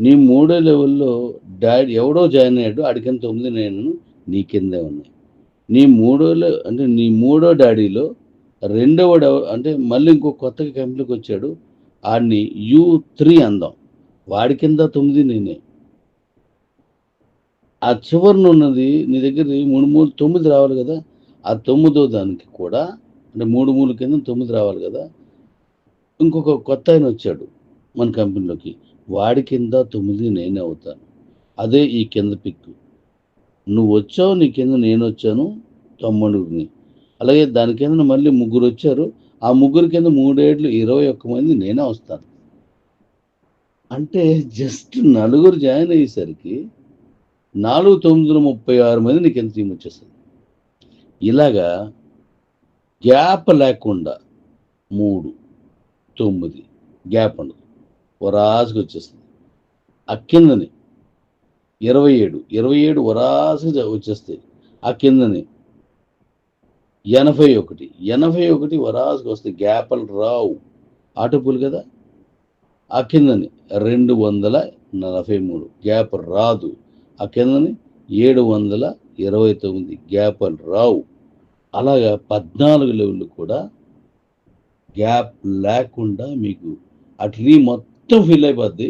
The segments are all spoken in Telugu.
నీ మూడో లెవెల్లో డాడీ ఎవడో జాయిన్ అయ్యాడు ఆడికింద తొమ్మిది నేను నీ కిందే ఉన్నాయి. నీ మూడోలో అంటే నీ మూడో డాడీలో రెండవ అంటే మళ్ళీ ఇంకో కొత్తగా కంపెనీకి వచ్చాడు. ఆడిని యూ త్రీ అందాం. వాడి కింద తొమ్మిది నేనే. ఆ చివరిన ఉన్నది నీ దగ్గర మూడు మూడు తొమ్మిది రావాలి కదా. ఆ తొమ్మిదో దానికి కూడా అంటే మూడు మూడు కింద తొమ్మిది రావాలి కదా. ఇంకొక కొత్త ఆయన వచ్చాడు. మన కంపెనీలోకి. వాడి కింద తొమ్మిది నేనే అవుతాను. అదే ఈ కింద పిక్ నువ్వు వచ్చావు నీ కింద నేను వచ్చాను తమ్ముడిని. అలాగే దాని కింద మళ్ళీ ముగ్గురు వచ్చారు. ఆ ముగ్గురు కింద మూడేళ్ళు ఇరవై ఒక్క మంది నేనే వస్తాను. అంటే జస్ట్ నలుగురు జాయిన్ అయ్యేసరికి నాలుగు తొమ్మిది ముప్పై ఆరు మంది నీకు ఎంత టీం వచ్చేస్తుంది. ఇలాగా గ్యాప్ లేకుండా మూడు తొమ్మిది గ్యాప్ ఉండదు. వరాసుకు వచ్చేస్తుంది ఆ కిందని ఇరవై ఏడు ఇరవై ఏడు వరాసుగా వచ్చేస్తాయి. ఆ కిందని ఎనభై ఒకటి ఎనభై ఒకటి వరాసుకు వస్తాయి గ్యాపలు రావు. ఆటోపులు కదా? ఆ కిందని రెండు వందల నలభై మూడు. గ్యాప్ రాదు. ఆ కిందని ఏడు వందల ఇరవై తొమ్మిది. గ్యాపలు రావు. అలాగా పద్నాలుగు లెవెల్ కూడా గ్యాప్ లేకుండా మీకు అట్లీ మొత్తం ఫిల్ అయిపోద్ది.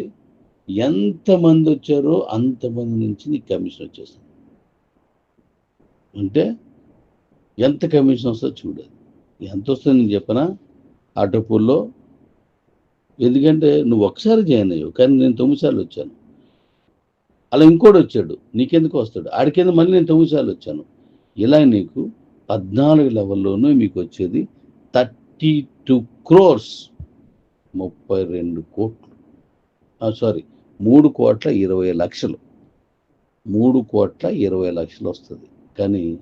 ఎంతమంది వచ్చారో అంతమంది నుంచి నీకు కమిషన్ వచ్చేస్తుంది. అంటే ఎంత కమిషన్ వస్తుందో చూడాలి ఎంత వస్తుందో నేను చెప్పనా? అటోపుల్లో ఎందుకంటే నువ్వు ఒకసారి జాయిన్ అయ్యావు కానీ నేను తొమ్మిది సార్లు వచ్చాను. అలా ఇంకోటి వచ్చాడు నీకెందుకు వస్తాడు? ఆడికెందుకు మళ్ళీ నేను తొమ్మిది సార్లు వచ్చాను? ఇలా నీకు పద్నాలుగు లెవెల్లోనూ మీకు వచ్చేది థర్టీ టూ క్రోర్స్ ముప్పై రెండు కోట్లు. సారీ మూడు కోట్ల ఇరవై లక్షలు. మూడు కోట్ల ఇరవై లక్షలు వస్తుంది. కానీ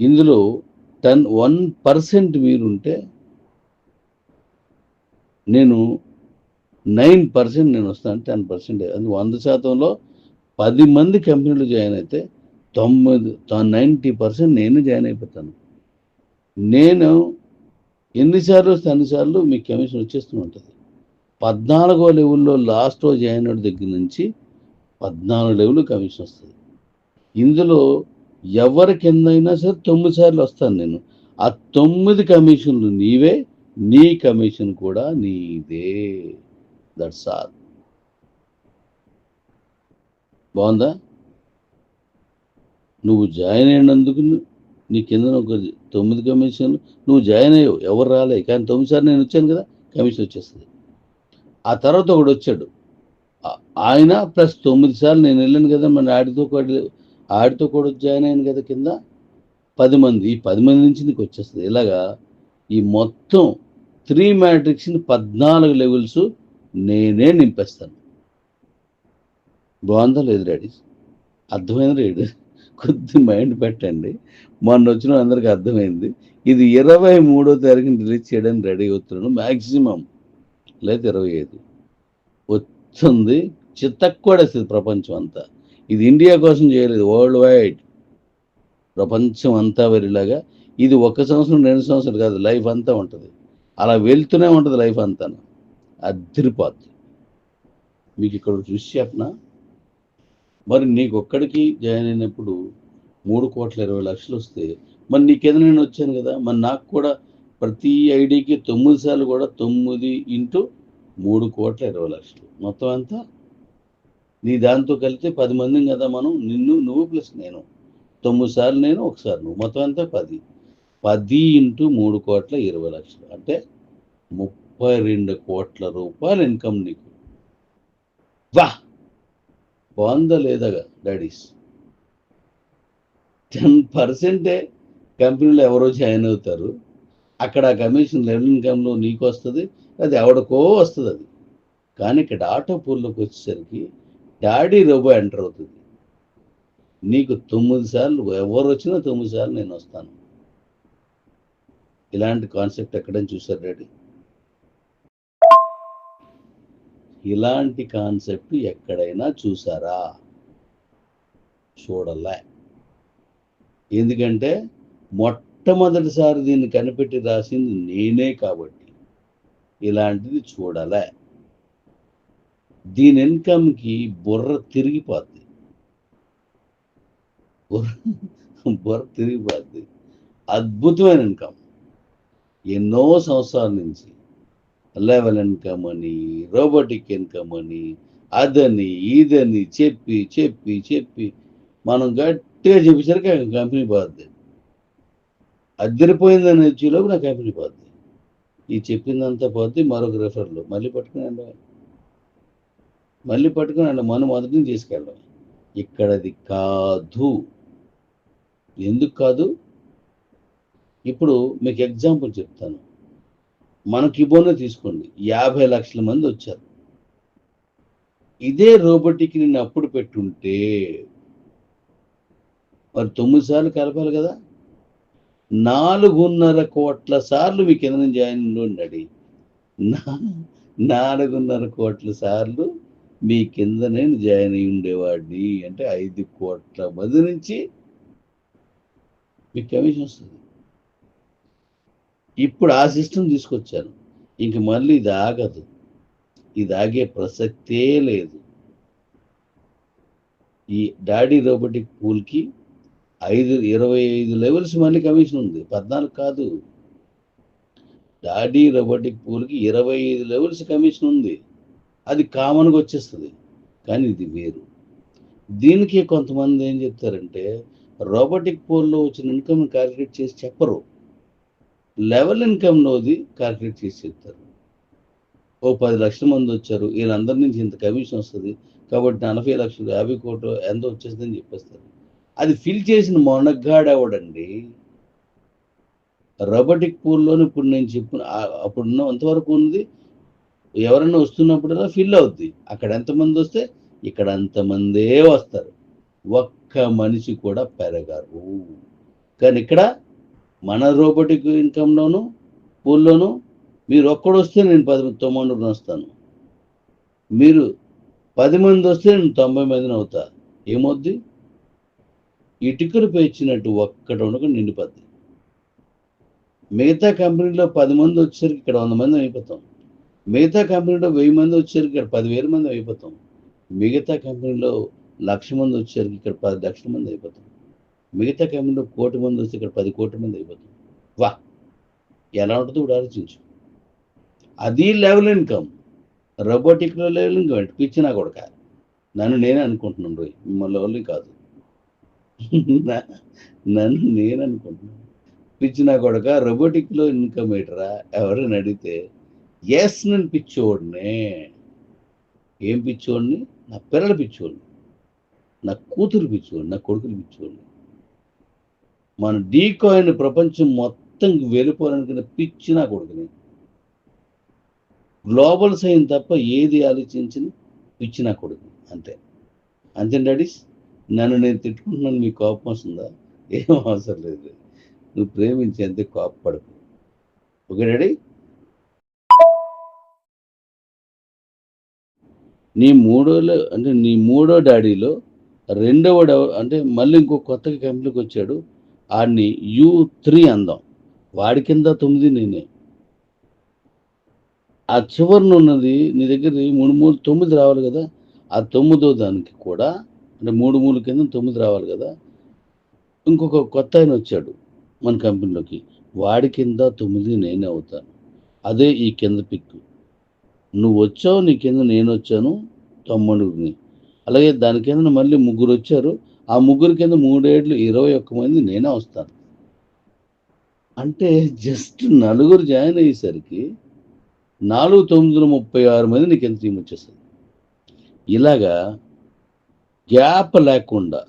ఇందులో టెన్ వన్ పర్సెంట్ మీరుంటే నేను నైన్ పర్సెంట్ నేను వస్తాను టెన్ పర్సెంట్. అది వంద శాతంలో పది మంది కంపెనీలు జాయిన్ అయితే తొమ్మిది నైంటీ పర్సెంట్ నేను జాయిన్ అయిపోతాను. నేను ఎన్నిసార్లు వస్తే అన్నిసార్లు మీకు కమిషన్ వచ్చేస్తూ ఉంటుంది. పద్నాలుగో లెవెల్లో లాస్ట్ జాయిన్ అయిన దగ్గర నుంచి పద్నాలుగు లెవెల్ కమిషన్ వస్తుంది. ఇందులో ఎవరి కింద అయినా సరే తొమ్మిది సార్లు వస్తాను నేను. ఆ తొమ్మిది కమిషన్లు నీవే నీ కమిషన్ కూడా నీదే. దట్స్ ఆల్ బాగుందా? నువ్వు జాయిన్ అయినందుకు నీ కింద ఒక తొమ్మిది కమిషన్లు నువ్వు జాయిన్ అయ్యావు ఎవరు రాలే. కానీ తొమ్మిది సార్లు నేను వచ్చాను కదా కమిషన్ వచ్చేస్తుంది. ఆ తర్వాత ఒకడు వచ్చాడు. ఆయన ప్లస్ తొమ్మిది సార్లు నేను వెళ్ళాను కదా మన ఆడితో కూడా ఆడితో కూడా జాయిన్ అయ్యాను కదా కింద. పది మంది ఈ పది మంది నుంచి నీకు వచ్చేస్తుంది. ఇలాగా ఈ మొత్తం త్రీ మ్యాట్రిక్స్ని పద్నాలుగు లెవెల్స్ నేనే నింపేస్తాను. బాగుందా లేదు రెడీ అర్థమైన రేడు కొద్ది మైండ్ పెట్టండి. మొన్న వచ్చిన అందరికీ అర్థమైంది. ఇది ఇరవై మూడో తారీఖుని రిలీజ్ చేయడానికి రెడీ అవుతున్నాను. మ్యాక్సిమం లేదా ఇరవై ఐదు వస్తుంది చిత్తక్కూడేస్తుంది ప్రపంచం అంతా. ఇది ఇండియా కోసం చేయలేదు వరల్డ్ వైడ్. ప్రపంచం అంతా వెళ్ళేలాగా ఇది ఒక సంవత్సరం రెండు సంవత్సరాలు కాదు లైఫ్ అంతా ఉంటుంది. అలా వెళ్తూనే ఉంటుంది లైఫ్ అంతా అదిరిపోద్ది మీకు ఇక్కడ చూసి చెప్పనా? మరి నీకు ఒక్కడికి జాయిన్ అయినప్పుడు మూడు కోట్ల ఇరవై లక్షలు వస్తే మరి నీకేదో నేను వచ్చాను కదా మరి నాకు కూడా ప్రతి ఐడికి తొమ్మిది సార్లు కూడా తొమ్మిది ఇంటూ మూడు కోట్ల ఇరవై లక్షలు. మొత్తం ఎంత నీ దాంతో కలిపితే పది మందిని కదా మనం నిన్ను నువ్వు ప్లస్ నేను. తొమ్మిది సార్లు నేను ఒకసారి నువ్వు. మొత్తం అంతా పది. పది ఇంటూ మూడు కోట్ల ఇరవై లక్షలు. అంటే ముప్పై రెండు కోట్ల రూపాయలు ఇన్కమ్ నీకు. వా! బాగుందా లేదా డాడీస్. టెన్ పర్సెంటే కంపెనీలో ఎవరో జాయిన్ అవుతారు. అక్కడ కమిషన్ లెవెన్ ఇన్కమ్లో నీకు వస్తుంది అది ఎవడికో వస్తుంది అది. కానీ ఇక్కడ ఆటో పూల్లోకి వచ్చేసరికి డాడీ రోబో ఎంటర్ అవుతుంది. నీకు తొమ్మిది సార్లు ఎవరు వచ్చినా తొమ్మిది సార్లు నేను వస్తాను. ఇలాంటి కాన్సెప్ట్ ఎక్కడైనా చూశారు డాడీ? ఇలాంటి కాన్సెప్ట్ ఎక్కడైనా చూసారా చూడలే. ఎందుకంటే మొట్టమొదటిసారి దీన్ని కనిపెట్టి రాసింది నేనే కాబట్టి. ఇలాంటిది చూడలే. దీని ఇన్కమ్కి బుర్ర తిరిగిపోద్ది. బుర్ర బుర్ర తిరిగిపోద్ది. అద్భుతమైన ఇన్కమ్. ఎన్నో సంవత్సరాల నుంచి లెవెల్ ఇన్కమ్ అని రోబోటిక్ ఇన్కమ్ అని అదని ఇదని చెప్పి చెప్పి చెప్పి మనం గట్టిగా చెప్పేసరికి కంపెనీ పోద్ది. అద్దరిపోయిందని వచ్చేలోపు నాకు హ్యాపీని పోద్ది. ఈ చెప్పిందంతా పోద్ది మరొక రెఫర్లో మళ్ళీ పట్టుకుని మళ్ళీ పట్టుకుని మనం మొదటి నుంచి తీసుకెళ్ళడం ఇక్కడది కాదు. ఎందుకు కాదు? ఇప్పుడు మీకు ఎగ్జాంపుల్ చెప్తాను. మనకి ఇబోనే తీసుకోండి. యాభై లక్షల మంది వచ్చారు. ఇదే రోబోటిక్ నేను అప్పుడు పెట్టుంటే మరి తొమ్మిది సార్లు కలపాలి కదా? నాలుగున్నర కోట్ల సార్లు మీ కింద నుంచి జాయిన్ ఉండండి. నాలుగున్నర కోట్ల సార్లు మీ కింద నేను జాయిన్ అయి ఉండేవాడిని అంటే ఐదు కోట్ల మంది నుంచి మీకు కమిషన్ వస్తుంది. ఇప్పుడు ఆ సిస్టమ్ తీసుకొచ్చాను. ఇంక మళ్ళీ ఇది ఆగదు. ఇది ఆగే ప్రసక్తే లేదు. ఈ డాడీ రోబోటిక్ పూల్కి ఐదు ఇరవై ఐదు లెవెల్స్ మళ్ళీ కమిషన్ ఉంది. పద్నాలుగు కాదు. డాడీ రోబోటిక్ పూల్కి ఇరవై ఐదు లెవెల్స్ కమిషన్ ఉంది. అది కామన్గా వచ్చేస్తుంది. కానీ ఇది వేరు. దీనికి కొంతమంది ఏం చెప్తారంటే రోబోటిక్ పూల్లో వచ్చిన ఇన్కమ్ క్యాలిక్యులేట్ చేసి చెప్పరు. లెవెల్ ఇన్కమ్లోది క్యాలిక్యులేట్ చేసి చెప్తారు. ఓ పది లక్షల మంది వచ్చారు. వీళ్ళందరి నుంచి ఇంత కమిషన్ వస్తుంది. కాబట్టి నలభై లక్షలు యాభై కోట్లు ఎంత వచ్చేస్తుందని చెప్పేస్తారు. అది ఫిల్ చేసిన మొనగాడెవడండి? రోబోటిక్ పూల్లోని ఇప్పుడు నేను చెప్పిన అప్పుడున్న అంతవరకు ఉన్నది. ఎవరైనా వస్తున్నప్పుడల్లా ఫిల్ అవుద్ది. అక్కడ ఎంతమంది వస్తే ఇక్కడ అంతమందే వస్తారు. ఒక్క మనిషి కూడా పెరగరు. కానీ ఇక్కడ మన రోబోటిక్ ఇన్కంలోను పూల్లోను మీరు ఒక్కడు వస్తే నేను పది తొమ్మిది వస్తాను. మీరు పది మంది వస్తే నేను తొంభై మందిని అవుతా. ఏమొద్ది ఇటుకలు పేర్చినట్టు ఒక్కడ ఉండక నిండిపోద్ది. మిగతా కంపెనీలో పది మంది వచ్చేసరికి ఇక్కడ వంద మంది అయిపోతాం. మిగతా కంపెనీలో వెయ్యి మంది వచ్చేసరికి ఇక్కడ పదివేల మంది అయిపోతాం. మిగతా కంపెనీలో లక్ష మంది వచ్చేసరికి ఇక్కడ పది లక్షల మంది అయిపోతాం. మిగతా కంపెనీలో కోటి మంది వస్తే ఇక్కడ పది కోట్ల మంది అయిపోతాం. వా! ఎలా ఉంటుందో ఇప్పుడు ఆలోచించు. అది లెవెల్ ఇన్కమ్. రోబోటిక్లో లెవెల్ ఇన్కమ్ పిచ్చినా కొడక నన్ను నేనే అనుకుంటున్నాను రోయ్. మిమ్మల్ని ఎవరిని కాదు. నన్ను నేను అనుకుంటున్నాను పిచ్చినా కొడక రోబోటిక్లో ఇన్కమ్ ఏంటరా ఎవరైనా అడిగితే ఎస్ నేను పిచ్చోడినే. ఏం పిచ్చోడిని? నా పిల్లల పిచ్చోడిని. నా కూతురు పిచ్చోడిని నా కొడుకులు పిచ్చోడిని. మన డీకాయిన్ ప్రపంచం మొత్తం వెళ్ళిపోవాలనుకున్న పిచ్చి నా కొడుకుని. గ్లోబల్ సైన్ తప్ప ఏది ఆలోచించిన పిచ్చి నా కొడుకు అంతే. అంతే డాడీస్? నన్ను నేను తిట్టుకుంటున్నాను మీకు కోపం వస్తుందా? ఏం అవసరం లేదు. నువ్వు ప్రేమించేంత కోపపడకు. ఓకే డాడీ నీ మూడోలో అంటే నీ మూడో డాడీలో రెండవ అంటే మళ్ళీ ఇంకో కొత్త కంపెనీకి వచ్చాడు. ఆడిని యూ త్రీ అందాం. వాడి కింద తొమ్మిది నేనే. ఆ చివరిన ఉన్నది నీ దగ్గర మూడు మూడు తొమ్మిది రావాలి కదా. ఆ తొమ్మిదో దానికి కూడా అంటే మూడు మూడు కింద తొమ్మిది రావాలి కదా. ఇంకొక కొత్త ఆయన వచ్చాడు మన కంపెనీలోకి. వాడి కింద తొమ్మిది నేనే అవుతాను. అదే ఈ కింద పిక్. నువ్వు వచ్చావు నీ కింద నేను వచ్చాను తమ్ముడిని. అలాగే దాని కింద మళ్ళీ ముగ్గురు వచ్చారు. ఆ ముగ్గురు కింద మూడేళ్ళు ఇరవై ఒక్క మంది నేనే వస్తాను. అంటే జస్ట్ నలుగురు జాయిన్ అయ్యేసరికి నాలుగు తొమ్మిది ముప్పై ఆరు మంది నీకు ఎంత టీం వచ్చేస్తుంది? ఇలాగా గ్యాప్ లేకుండా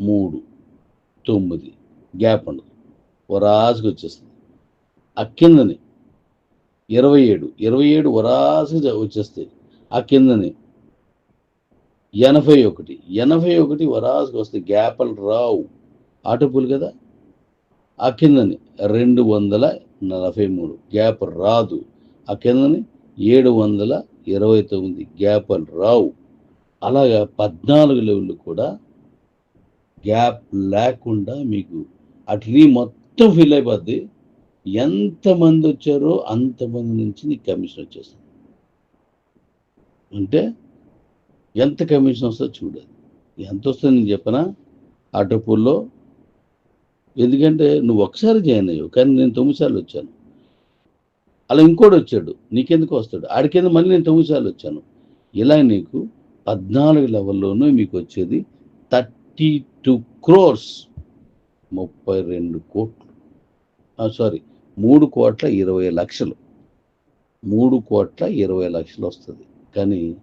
మూడు తొమ్మిది గ్యాప్ ఉండదు. వరాసుకు వచ్చేస్తుంది. ఆ కిందని ఇరవై ఏడు ఇరవై ఏడు వరాసుకు వచ్చేస్తాయి ఆ కిందని ఎనభై ఒకటి ఎనభై ఒకటి వరాసుకు వస్తాయి గ్యాపలు రావు. ఆటోపులు కదా? ఆ కిందని రెండు వందల నలభై మూడు గ్యాప్ రాదు. ఆ కిందని ఏడు వందల ఇరవై తొమ్మిది గ్యాపలు రావు. అలాగా పద్నాలుగు లెవెల్ కూడా గ్యాప్ లేకుండా మీకు అట్లీ మొత్తం ఫిల్ అయిపోద్ది. ఎంతమంది వచ్చారో అంతమంది నుంచి నీకు కమిషన్ వచ్చేస్తుంది. అంటే ఎంత కమిషన్ వస్తుందో చూడాలి ఎంత వస్తుందో నేను చెప్పనా? ఆటోపూల్లో ఎందుకంటే నువ్వు ఒకసారి జాయిన్ అయ్యావు కానీ నేను తొమ్మిది సార్లు వచ్చాను. అలా ఇంకోటి వచ్చాడు నీకెందుకు వస్తాడు? ఆడికెందుకు మళ్ళీ నేను తొమ్మిది సార్లు వచ్చాను? ఇలా నీకు పద్నాలుగు లెవెల్లోనూ మీకు వచ్చేది థర్టీ టూ క్రోర్స్. ముప్పై రెండు కోట్లు. సారీ మూడు కోట్ల ఇరవై లక్షలు. మూడు కోట్ల ఇరవై లక్షలు వస్తుంది. కానీ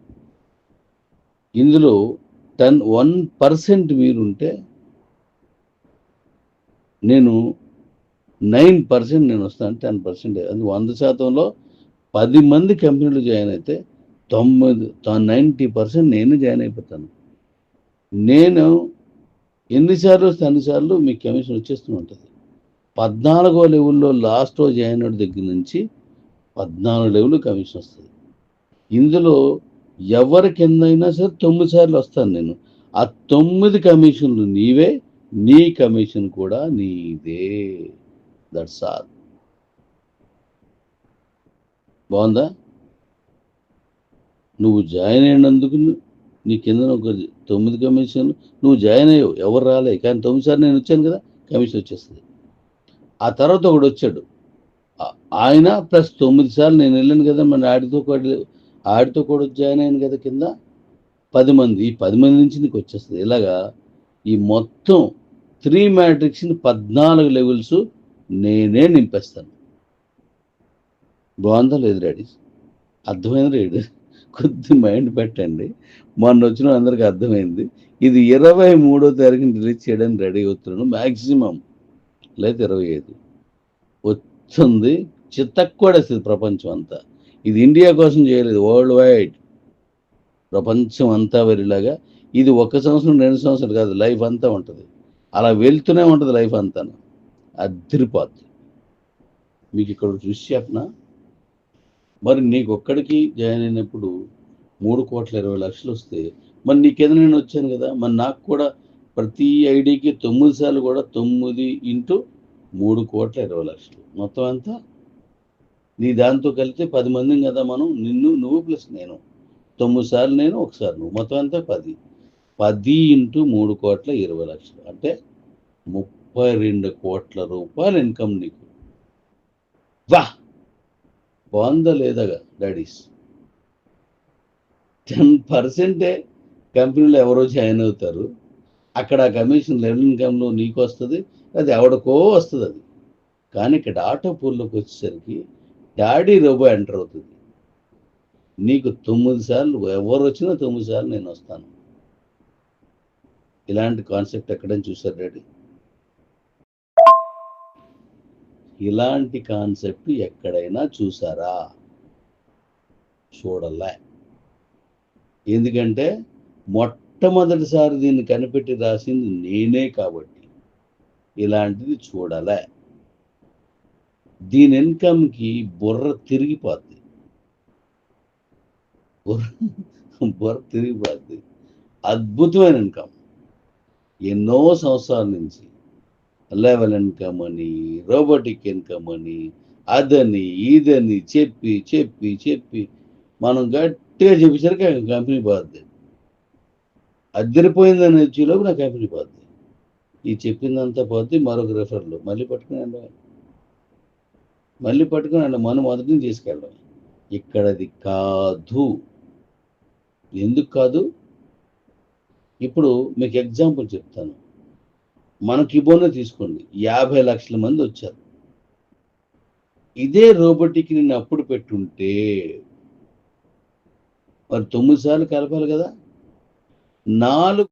ఇందులో టెన్ వన్ పర్సెంట్ మీరుంటే నేను నైన్ పర్సెంట్ నేను వస్తాను టెన్ పర్సెంట్. అది వంద శాతంలో పది మంది కంపెనీలు జాయిన్ అయితే తొమ్మిది నైంటీ పర్సెంట్ నేను జాయిన్ అయిపోతాను. నేను ఎన్నిసార్లు వస్తే అన్నిసార్లు మీ కమిషన్ వచ్చేస్తూ ఉంటుంది. పద్నాలుగో లెవెల్లో లాస్ట్ జాయిన్ అయిన దగ్గర నుంచి పద్నాలుగు లెవెల్ కమిషన్ వస్తుంది. ఇందులో ఎవరి అయినా సరే తొమ్మిది సార్లు వస్తాను నేను. ఆ తొమ్మిది కమిషన్లు నీవే నీ కమిషన్ కూడా నీదే. దట్స్ ఆల్ బాగుందా? నువ్వు జాయిన్ అయినందుకు నీ కింద ఒక తొమ్మిది కమిషన్ నువ్వు జాయిన్ అయ్యావు ఎవరు రాలే కానీ తొమ్మిది నేను వచ్చాను కదా కమిషన్ వచ్చేస్తుంది. ఆ తర్వాత ఒకడు వచ్చాడు. ఆయన ప్లస్ తొమ్మిది సార్లు నేను వెళ్ళాను కదా మన ఆడితో కూడా ఆడితో కూడా జాయిన్ అయ్యాను కదా కింద పది మంది ఈ పది మంది నుంచి నీకు వచ్చేస్తుంది. ఇలాగా ఈ మొత్తం త్రీ మ్యాట్రిక్స్ని పద్నాలుగు లెవెల్స్ నేనే నింపేస్తాను. బాగుందా లేదు రెడీ అర్థమైంది రేడు కొద్ది మైండ్ పెట్టండి. మొన్న వచ్చిన అందరికీ అర్థమైంది. ఇది ఇరవై మూడో తారీఖుని రిలీజ్ చేయడానికి రెడీ అవుతున్నాను. మ్యాక్సిమం లేదా ఇరవై ఐదు. వస్తుంది. చిత్తక్కుడేస్తుంది ప్రపంచం అంతా. ఇది ఇండియా కోసం చేయలేదు. వరల్డ్ వైడ్ ప్రపంచం అంతా వరిలాగా ఇది ఒక సంవత్సరం రెండు సంవత్సరాలు కాదు. లైఫ్ అంతా ఉంటుంది. అలా వెళ్తూనే ఉంటుంది లైఫ్ అంతా అదిరిపోద్ది. మీకు ఇక్కడ చూసి చెప్పనా మరి నీకు ఒక్కడికి జాయిన్ అయినప్పుడు మూడు కోట్ల ఇరవై లక్షలు వస్తే మరి నీకేదో నేను వచ్చాను కదా మరి నాకు కూడా ప్రతి ఐడికి తొమ్మిది సార్లు కూడా తొమ్మిది ఇంటూ మూడు కోట్ల ఇరవై లక్షలు. మొత్తం ఎంత నీ దాంతో కలిపితే పది మందిని కదా మనం నిన్ను నువ్వు ప్లస్ నేను. తొమ్మిది సార్లు నేను ఒకసారి నువ్వు. మొత్తం ఎంత పది. పది ఇంటూ మూడు కోట్ల ఇరవై లక్షలు. అంటే ముప్పై రెండు కోట్ల రూపాయలు ఇన్కమ్ నీకు. వా వంద లేదా డాడీస్ టెన్ పర్సెంటే కంపెనీలో ఎవరో జాయిన్ అవుతారు. అక్కడ కమిషన్ లెవెల్ కంపెనీలో నీకు వస్తుంది అది ఎవడికో వస్తుంది అది. కానీ ఇక్కడ ఆటో పూల్లోకి వచ్చేసరికి డాడీ రోబో ఎంటర్ అవుతుంది. నీకు తొమ్మిది సార్లు ఎవరు వచ్చినా తొమ్మిది సార్లు నేను వస్తాను. ఇలాంటి కాన్సెప్ట్ ఎక్కడైనా చూసారు డాడీ ఇలాంటి కాన్సెప్ట్ ఎక్కడైనా చూసారా? చూడలే. ఎందుకంటే మొట్టమొదటిసారి దీన్ని కనిపెట్టి రాసింది నేనే కాబట్టి ఇలాంటిది చూడలే. దీని ఇన్కమ్కి బుర్ర తిరిగిపోద్ది. బుర్ర బుర్ర తిరిగిపోద్ది. అద్భుతమైన ఇన్కమ్. ఎన్నో సంవత్సరాల నుంచి లెవెల్ ఇన్కమ్ అని రోబోటిక్ ఇన్కమ్ అని అదని ఇదని చెప్పి చెప్పి చెప్పి మనం గట్టిగా చెప్పేసరికి కంపెనీ పోద్ది అద్దరిపోయిందని వచ్చేలోపు నా కంపెనీ పోద్ది ఈ చెప్పిందంతా పోద్ది మరొక రెఫర్లు మళ్ళీ పట్టుకుని మళ్ళీ పట్టుకుని మనం మొదటి నుంచి తీసుకెళ్ళడం ఇక్కడది కాదు. ఎందుకు కాదు? ఇప్పుడు మీకు ఎగ్జాంపుల్ చెప్తాను. మన కిబోనే తీసుకోండి. యాభై లక్షల మంది వచ్చారు. ఇదే రోబోటిక్ నేను అప్పుడు పెట్టుంటే మరి తొమ్మిది సార్లు కలపాలి కదా? నాలుగు